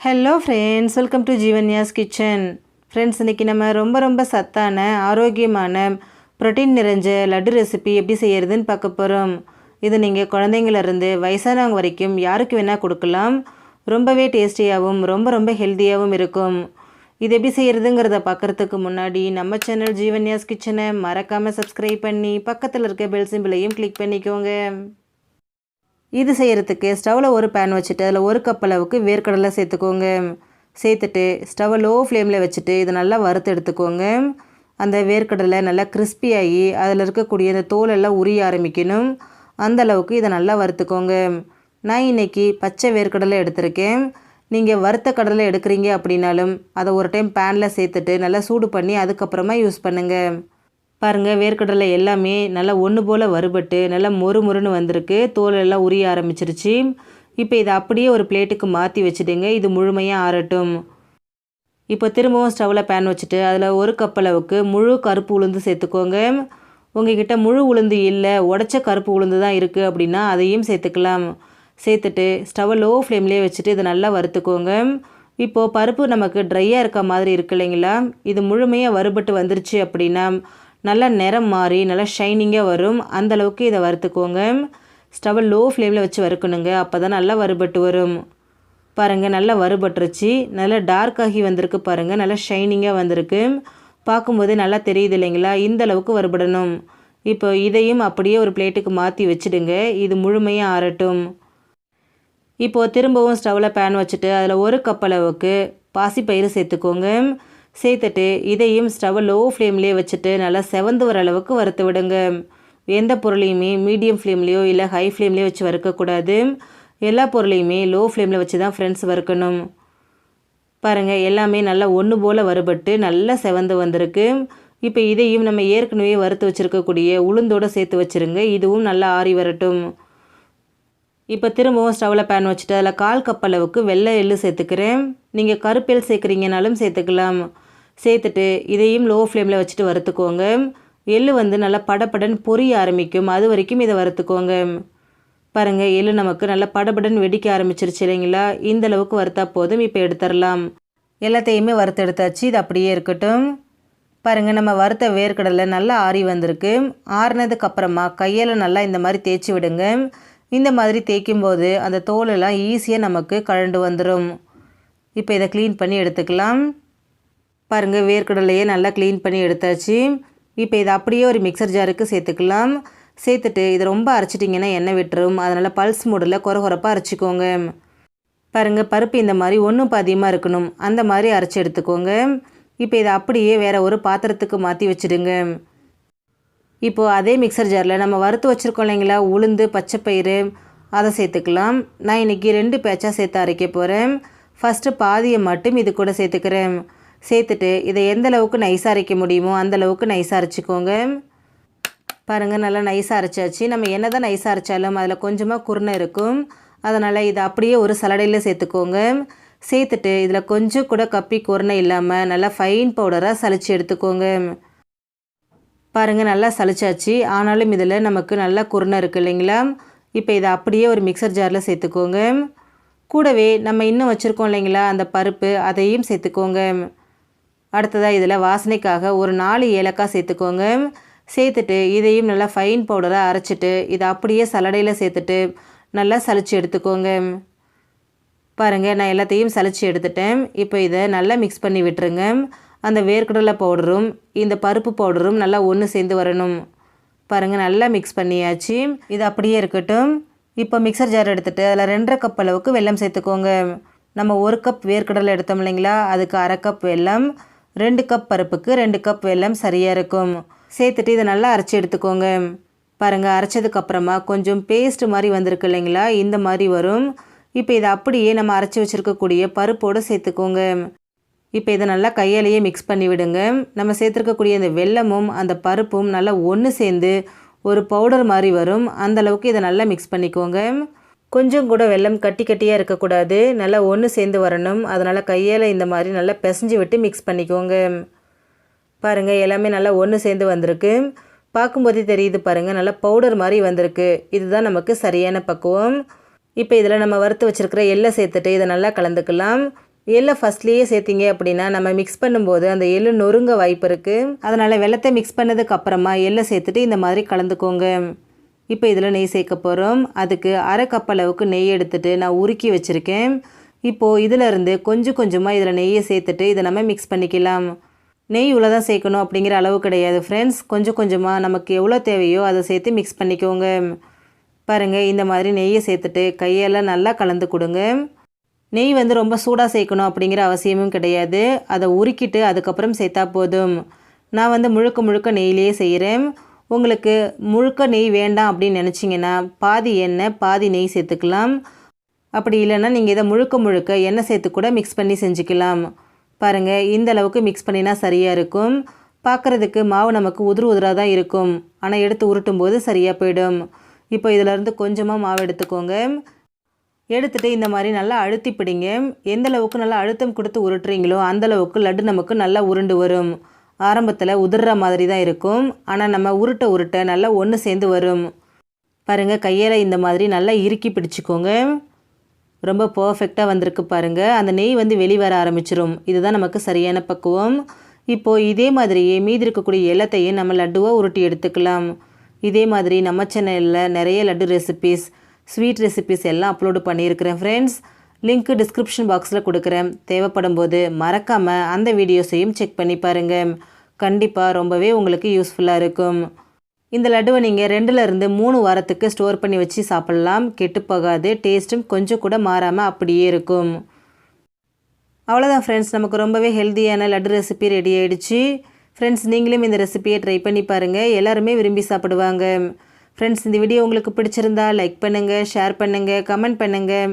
Hello friends welcome to Jeevanya's kitchen friends இன்றைக்கி நம்ம ரொம்ப ரொம்ப சத்தான ஆரோக்கியமான ப்ரோட்டீன் நிறைஞ்ச லட்டு ரெசிபி எப்படி செய்கிறதுன்னு பார்க்க போகிறோம் இது நீங்கள் குழந்தைங்கள்லேருந்து வயசானவங்க வரைக்கும் யாருக்கு வேணால் கொடுக்கலாம். ரொம்பவே டேஸ்டியாகவும் ரொம்ப ரொம்ப ஹெல்த்தியாகவும் இருக்கும். இது எப்படி செய்கிறதுங்கிறத பார்க்குறதுக்கு முன்னாடி நம்ம சேனல் ஜீவன்யாஸ் கிச்சனை மறக்காமல் சப்ஸ்கிரைப் பண்ணி பக்கத்தில் இருக்க பெல் சிம்பிளையும் கிளிக் பண்ணிக்கோங்க. இது செய்கிறதுக்கு ஸ்டவ்வில் ஒரு பேன் வச்சுட்டு அதில் ஒரு கப் அளவுக்கு வேர்க்கடலை சேர்த்துக்கோங்க. சேர்த்துட்டு ஸ்டவ்வை லோ ஃப்ளேமில் வச்சுட்டு இதை நல்லா வறுத்து எடுத்துக்கோங்க. அந்த வேர்க்கடலை நல்லா கிறிஸ்பியாகி அதில் இருக்கக்கூடிய அந்த தோலெல்லாம் உரிய ஆரம்பிக்கணும். அந்த அளவுக்கு இதை நல்லா வறுத்துக்கோங்க. நான் இன்றைக்கி பச்சை வேர்க்கடலை எடுத்திருக்கேன். நீங்கள் வறுத்த கடலை எடுக்கிறீங்க அப்படின்னாலும் அதை ஒரு டைம் பேனில் சேர்த்துட்டு நல்லா சூடு பண்ணி அதுக்கப்புறமா யூஸ் பண்ணுங்கள் பாருங்கள் வேர்க்கடலை எல்லாமே நல்லா ஒன்று போல் வறுபட்டு நல்லா மொறு மொறுன்னு வந்திருக்கு. தோல் எல்லாம் உரிய ஆரம்பிச்சிருச்சு. இப்போ இதை அப்படியே ஒரு பிளேட்டுக்கு மாற்றி வச்சுடுங்க. இது முழுமையாக ஆறட்டும். இப்போ திரும்பவும் ஸ்டவ்வில் பேன் வச்சுட்டு அதில் ஒரு கப் அளவுக்கு முழு கருப்பு உளுந்து சேர்த்துக்கோங்க. உங்ககிட்ட முழு உளுந்து இல்லை உடச்ச கருப்பு உளுந்து தான் இருக்குது அப்படின்னா அதையும் சேர்த்துக்கலாம். சேர்த்துட்டு ஸ்டவ்வை லோ ஃப்ளேம்லேயே வச்சுட்டு இதை நல்லா வறுத்துக்கோங்க. இப்போது பருப்பு நமக்கு ட்ரையாக இருக்க மாதிரி இருக்கு இல்லைங்களா? இது முழுமையாக வறுபட்டு வந்துருச்சு அப்படின்னா நல்லா நிறம் மாறி நல்லா ஷைனிங்காக வரும். அந்த அளவுக்கு இதை வறுத்துக்கோங்க. ஸ்டவ்வை லோ ஃப்ளேமில் வச்சு வறுக்கணுங்க. அப்போ தான் நல்லா வறுபட்டு வரும். பாருங்கள் நல்லா வறுபட்டுருச்சு. நல்லா டார்க் ஆகி வந்திருக்கு பாருங்கள் நல்லா ஷைனிங்காக வந்திருக்கு. பார்க்கும்போதே நல்லா தெரியுது இல்லைங்களா? இந்த அளவுக்கு வறுபடணும். இப்போ இதையும் அப்படியே ஒரு பிளேட்டுக்கு மாற்றி வச்சுடுங்க. இது முழுமையாக ஆறட்டும். இப்போது திரும்பவும் ஸ்டவ்வில் பேன் வச்சுட்டு அதில் ஒரு கப் அளவுக்கு பாசிப்பயிறு சேர்த்துக்கோங்க. சேர்த்துட்டு இதையும் ஸ்டவ் லோ ஃப்ளேம்லேயே வச்சுட்டு நல்லா செவந்து வர அளவுக்கு வறுத்து விடுங்க. எந்த பொருளையுமே மீடியம் ஃப்ளேம்லேயோ இல்லை ஹை ஃப்ளேம்லேயோ வச்சு வறுக்கக்கூடாது எல்லா பொருளையுமே லோ ஃப்ளேமில் வச்சு தான் ஃப்ரெண்ட்ஸ் வறுக்கணும். பாருங்கள் எல்லாமே நல்லா ஒன்று போல் வறுபட்டு நல்லா செவந்து வந்திருக்கு. இப்போ இதையும் நம்ம ஏற்கனவே வறுத்து வச்சுருக்கக்கூடிய உளுந்தோடு சேர்த்து வச்சுருங்க. இதுவும் நல்லா ஆறி வரட்டும். இப்போ திரும்பவும் ஸ்டவ்வில் பேன் வச்சுட்டு அதில் கால் கப் அளவுக்கு வெள்ளை எள்ளு சேர்த்துக்கிறேன். நீங்கள் கருப்பெல் சேர்க்குறீங்கனாலும் சேர்த்துக்கலாம். சேர்த்துட்டு இதையும் லோ ஃப்ளேமில் வச்சுட்டு வறுத்துக்கோங்க. எள்ளு வந்து நல்லா படப்படன் பொரிய ஆரம்பிக்கும். அது வரைக்கும் இதை வறுத்துக்கோங்க. பாருங்கள் எள்ளு நமக்கு நல்லா படபடன்னு வெடிக்க ஆரம்பிச்சிருச்சு இல்லைங்களா? இந்த அளவுக்கு வறுத்தா போதும். இப்போ எடுத்துடலாம். எல்லாத்தையுமே வறுத்து எடுத்தாச்சு. இது அப்படியே இருக்கட்டும். பாருங்கள் நம்ம வறுத்த வேர்க்கடலை நல்லா ஆறி வந்திருக்கு. ஆறினதுக்கு அப்புறமா கையில் நல்லா இந்த மாதிரி தேய்ச்சி விடுங்க. இந்த மாதிரி தேய்க்கும் போது அந்த தோலெல்லாம் ஈஸியாக நமக்கு கழண்டு வந்துடும் இப்போ இதை க்ளீன் பண்ணி எடுத்துக்கலாம். பாருங்கள் வேர்க்கடலையே நல்லா க்ளீன் பண்ணி எடுத்தாச்சு. இப்போ இதை அப்படியே ஒரு மிக்சர் ஜாருக்கு சேர்த்துக்கலாம். சேர்த்துட்டு இதை ரொம்ப அரைச்சிட்டிங்கன்னா எண்ணெய் விட்டுரும். அதனால் பல்ஸ் மூடில் குறகுறப்பாக அரைச்சிக்கோங்க. பாருங்கள் பருப்பு இந்த மாதிரி ஒன்றும் பாதியமாக இருக்கணும். அந்த மாதிரி அரைச்சி எடுத்துக்கோங்க. இப்போ இதை அப்படியே வேறு ஒரு பாத்திரத்துக்கு மாற்றி வச்சுடுங்க. இப்போது அதே மிக்சர் ஜாரில் நம்ம வறுத்து வச்சுருக்கோம் இல்லைங்களா? உளுந்து பச்சைப்பயிறு அதை சேர்த்துக்கலாம். நான் இன்றைக்கி ரெண்டு பேச்சாக சேர்த்து அரைக்க போகிறேன் ஃபஸ்ட்டு பாதியை மட்டும் இது கூட சேர்த்துக்கிறேன். சேர்த்துட்டு இதை எந்த அளவுக்கு நைஸாக அரைக்க முடியுமோ அந்த அளவுக்கு நைஸாக அரைச்சிக்கோங்க. பாருங்கள் நல்லா நைஸாக அரைச்சாச்சு. நம்ம என்ன தான் நைஸாக அரைச்சாலும் அதில் கொஞ்சமாக குருணை இருக்கும். அதனால் இதை அப்படியே ஒரு சலடையில் சேர்த்துக்கோங்க. சேர்த்துட்டு இதில் கொஞ்சம் கூட கப்பி குருணை இல்லாமல் நல்லா ஃபைன் பவுடராக சளிச்சு எடுத்துக்கோங்க. பாருங்கள் நல்லா சளிச்சாச்சு. ஆனாலும் இதில் நமக்கு நல்லா குருணை இருக்குது இல்லைங்களா? இப்போ இதை அப்படியே ஒரு மிக்சர் ஜாரில் சேர்த்துக்கோங்க. கூடவே நம்ம இன்னும் வச்சுருக்கோம் இல்லைங்களா அந்த பருப்பு அதையும் சேர்த்துக்கோங்க. அடுத்ததாக இதில் வாசனைக்காக ஒரு நாலு ஏலக்காய் சேர்த்துக்கோங்க. சேர்த்துட்டு இதையும் நல்லா ஃபைன் பவுடராக அரைச்சிட்டு இதை அப்படியே சலடையில் சேர்த்துட்டு நல்லா சளிச்சு எடுத்துக்கோங்க. பாருங்கள் நான் எல்லாத்தையும் சளிச்சு எடுத்துட்டேன். இப்போ இதை நல்லா மிக்ஸ் பண்ணி விட்டுருங்க. அந்த வேர்க்கடலை பவுடரும் இந்த பருப்பு பவுடரும் நல்லா ஒன்று சேர்ந்து வரணும். பாருங்கள் நல்லா மிக்ஸ் பண்ணியாச்சு. இது அப்படியே இருக்கட்டும். இப்போ மிக்சர் ஜார் எடுத்துகிட்டு அதில் ரெண்டரை கப் அளவுக்கு வெல்லம் சேர்த்துக்கோங்க. நம்ம ஒரு கப் வேர்க்கடலை எடுத்தோம் இல்லைங்களா? அதுக்கு அரை கப் வெல்லம் ரெண்டு கப் பருப்புக்கு ரெண்டு கப் வெல்லம் சரியாக இருக்கும். சேர்த்துட்டு இதை நல்லா அரைச்சி எடுத்துக்கோங்க. பாருங்கள் அரைச்சதுக்கப்புறமா கொஞ்சம் பேஸ்ட் மாதிரி வந்திருக்கு இல்லைங்களா? இந்த மாதிரி வரும். இப்போ இதை அப்படியே நம்ம அரைச்சி வச்சுருக்கக்கூடிய பருப்போடு சேர்த்துக்கோங்க. இப்போ இதை நல்லா கையாலேயே மிக்ஸ் பண்ணி விடுங்க. நம்ம சேர்த்துருக்கக்கூடிய இந்த வெல்லமும் அந்த பருப்பும் நல்லா ஒன்று சேர்ந்து ஒரு பவுடர் மாதிரி வரும். அந்தளவுக்கு இதை நல்லா மிக்ஸ் பண்ணிக்கோங்க. கொஞ்சம் கூட வெள்ளம் கட்டி கட்டியாக இருக்கக்கூடாது. நல்லா ஒன்று சேர்ந்து வரணும். அதனால் கையால் இந்த மாதிரி நல்லா பிசைஞ்சு விட்டு மிக்ஸ் பண்ணிக்கோங்க. பாருங்கள் எல்லாமே நல்லா ஒன்று சேர்ந்து வந்திருக்கு. பார்க்கும்போதே தெரியுது பாருங்கள் நல்லா பவுடர் மாதிரி வந்திருக்கு. இதுதான் நமக்கு சரியான பக்குவம். இப்போ இதில் நம்ம வறுத்து வச்சுருக்கிற எள்ளை சேர்த்துட்டு இதை நல்லா கலந்துக்கலாம். எள்ளை ஃபஸ்ட்லேயே சேர்த்திங்க அப்படின்னா நம்ம மிக்ஸ் பண்ணும்போது அந்த எள்ளு நொறுங்க வாய்ப்பு இருக்குது அதனால் வெள்ளத்தை மிக்ஸ் பண்ணதுக்கு அப்புறமா எள்ளை சேர்த்துட்டு இந்த மாதிரி கலந்துக்கோங்க. இப்போ இதில் நெய் சேர்க்க போகிறோம். அதுக்கு அரை கப் அளவுக்கு நெய் எடுத்துட்டு நான் உருக்கி வச்சுருக்கேன். இப்போது இதிலருந்து கொஞ்சம் கொஞ்சமாக இதில் நெய்யை சேர்த்துட்டு இதை நம்ம மிக்ஸ் பண்ணிக்கலாம். நெய் இவ்வளோ தான் சேர்க்கணும் அப்படிங்கிற அளவு கிடையாது ஃப்ரெண்ட்ஸ் கொஞ்சம் கொஞ்சமாக நமக்கு எவ்வளோ தேவையோ அதை சேர்த்து மிக்ஸ் பண்ணிக்கோங்க. பாருங்கள் இந்த மாதிரி நெய்யை சேர்த்துட்டு கையெல்லாம் நல்லா கலந்து கொடுங்க. நெய் வந்து ரொம்ப சூடாக சேர்க்கணும் அப்படிங்கிற அவசியமும் கிடையாது. அதை உருக்கிட்டு அதுக்கப்புறம் சேர்த்தா போதும். நான் வந்து முழுக்க முழுக்க நெய்லேயே செய்கிறேன். உங்களுக்கு முழுக்க நெய் வேண்டாம் அப்படின்னு நினச்சிங்கன்னா பாதி எண்ணெய் பாதி நெய் சேர்த்துக்கலாம். அப்படி இல்லைன்னா நீங்கள் இதை முழுக்க முழுக்க எண்ணெய் சேர்த்து கூட மிக்ஸ் பண்ணி செஞ்சுக்கலாம். பாருங்கள் இந்த அளவுக்கு மிக்ஸ் பண்ணினா சரியாக இருக்கும். பார்க்குறதுக்கு மாவு நமக்கு உதிர் உதிராக தான் இருக்கும். ஆனால் எடுத்து உருட்டும் போது சரியாக போயிடும். இப்போ இதிலேருந்து கொஞ்சமாக மாவு எடுத்துக்கோங்க. எடுத்துகிட்டு இந்த மாதிரி நல்லா அழுத்தி பிடிங்க எந்த அளவுக்கு நல்லா அழுத்தம் கொடுத்து உருட்டுறீங்களோ அந்த அளவுக்கு லட்டு நமக்கு நல்லா உருண்டு வரும். ஆரம்பத்தில் உதிர்ற மாதிரி தான் இருக்கும். ஆனால் நம்ம உருட்ட உருட்ட நல்லா ஒன்று சேர்ந்து வரும். பாருங்கள் கையில் இந்த மாதிரி நல்லா இறுக்கி பிடிச்சிக்கோங்க. ரொம்ப பர்ஃபெக்டாக வந்திருக்கு பாருங்கள் அந்த நெய் வந்து வெளிவர ஆரம்பிச்சிரும். இதுதான் நமக்கு சரியான பக்குவம். இப்போது இதே மாதிரியே மீதி இருக்கக்கூடிய எல்லாத்தையும் நம்ம லட்டுவாக உருட்டி எடுத்துக்கலாம். இதே மாதிரி நம்ம சேனலில் நிறைய லட்டு ரெசிபீஸ் ஸ்வீட் ரெசிபீஸ் எல்லாம் அப்லோடு பண்ணியிருக்கிறேன் ஃப்ரெண்ட்ஸ் லிங்க்கு டிஸ்கிரிப்ஷன் பாக்ஸில் கொடுக்குறேன். தேவைப்படும் போது மறக்காமல் அந்த வீடியோஸையும் செக் பண்ணி பாருங்கள் கண்டிப்பாக ரொம்பவே உங்களுக்கு யூஸ்ஃபுல்லாக இருக்கும். இந்த லட்டுவை நீங்கள் ரெண்டுலேருந்து மூணு வாரத்துக்கு ஸ்டோர் பண்ணி வச்சு சாப்பிட்லாம். கெட்டு போகாது. டேஸ்ட்டும் கொஞ்சம் கூட மாறாமல் அப்படியே இருக்கும். அவ்வளோதான் ஃப்ரெண்ட்ஸ் நமக்கு ரொம்பவே ஹெல்த்தியான லட்டு ரெசிபி ரெடி ஆகிடுச்சு ஃப்ரெண்ட்ஸ் நீங்களும் இந்த ரெசிபியை ட்ரை பண்ணி பாருங்கள் எல்லாருமே விரும்பி சாப்பிடுவாங்க. ஃப்ரெண்ட்ஸ் இந்த வீடியோ உங்களுக்கு பிடிச்சிருந்தா லைக் பண்ணுங்கள் ஷேர் பண்ணுங்கள் கமெண்ட் பண்ணுங்கள்